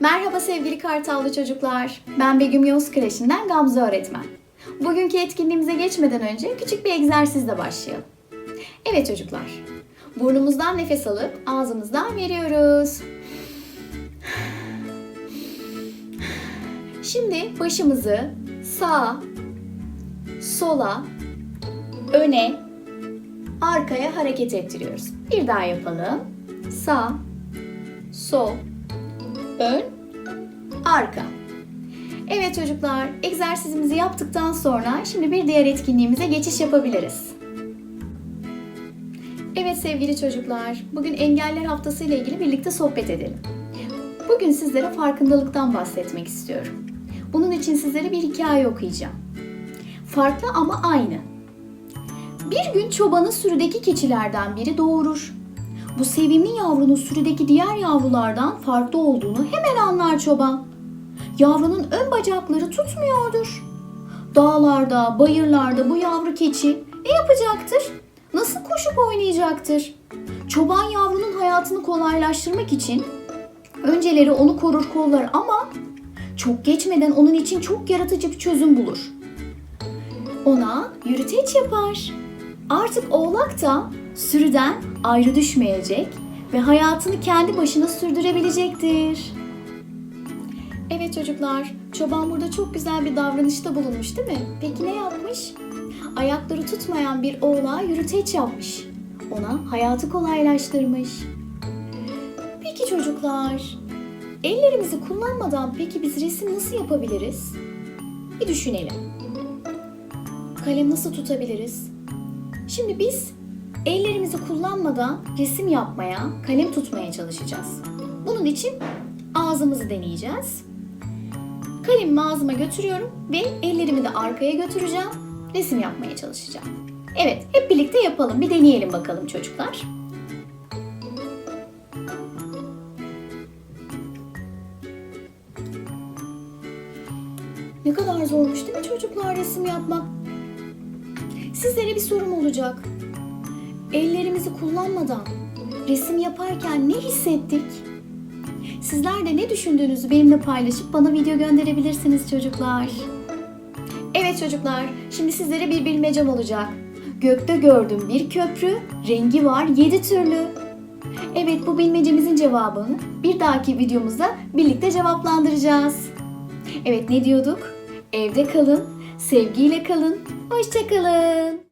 Merhaba sevgili Kartallı çocuklar. Ben Begüm Yavuz Kreşi'nden Gamze öğretmen. Bugünkü etkinliğimize geçmeden önce küçük bir egzersizle başlayalım. Evet çocuklar. Burnumuzdan nefes alıp ağzımızdan veriyoruz. Şimdi başımızı sağa, sola, öne, arkaya hareket ettiriyoruz. Bir daha yapalım. Sağ, sol, ön, arka. Evet çocuklar, egzersizimizi yaptıktan sonra şimdi bir diğer etkinliğimize geçiş yapabiliriz. Evet sevgili çocuklar, bugün Engeller Haftası ile ilgili birlikte sohbet edelim. Bugün sizlere farkındalıktan bahsetmek istiyorum. Bunun için sizlere bir hikaye okuyacağım. Farklı ama aynı. Bir gün çobanın sürüdeki keçilerden biri doğurur. Bu sevimli yavrunun sürüdeki diğer yavrulardan farklı olduğunu hemen anlar çoban. Yavrunun ön bacakları tutmuyordur. Dağlarda, bayırlarda bu yavru keçi ne yapacaktır? Nasıl koşup oynayacaktır? Çoban yavrunun hayatını kolaylaştırmak için önceleri onu korur kollar ama çok geçmeden onun için çok yaratıcı bir çözüm bulur. Ona yürüteç yapar. Artık oğlak da sürüden ayrı düşmeyecek ve hayatını kendi başına sürdürebilecektir. Evet çocuklar, çoban burada çok güzel bir davranışta bulunmuş değil mi? Peki ne yapmış? Ayakları tutmayan bir oğlağa yürüteç yapmış. Ona hayatı kolaylaştırmış. Peki çocuklar, ellerimizi kullanmadan peki biz resim nasıl yapabiliriz? Bir düşünelim. Kalem nasıl tutabiliriz? Şimdi biz ellerimizi kullanmadan resim yapmaya, kalem tutmaya çalışacağız. Bunun için ağzımızı deneyeceğiz. Kalemimi ağzıma götürüyorum ve ellerimi de arkaya götüreceğim. Resim yapmaya çalışacağım. Evet, hep birlikte yapalım. Bir deneyelim bakalım çocuklar. Ne kadar zormuş değil mi çocuklar resim yapmak? Sizlere bir sorum olacak. Ellerimizi kullanmadan resim yaparken ne hissettik? Sizler de ne düşündüğünüzü benimle paylaşıp bana video gönderebilirsiniz çocuklar. Evet çocuklar, şimdi sizlere bir bilmecem olacak. Gökte gördüm bir köprü, rengi var yedi türlü. Evet bu bilmecemizin cevabını bir dahaki videomuzda birlikte cevaplandıracağız. Evet ne diyorduk? Evde kalın, sevgiyle kalın, hoşça kalın.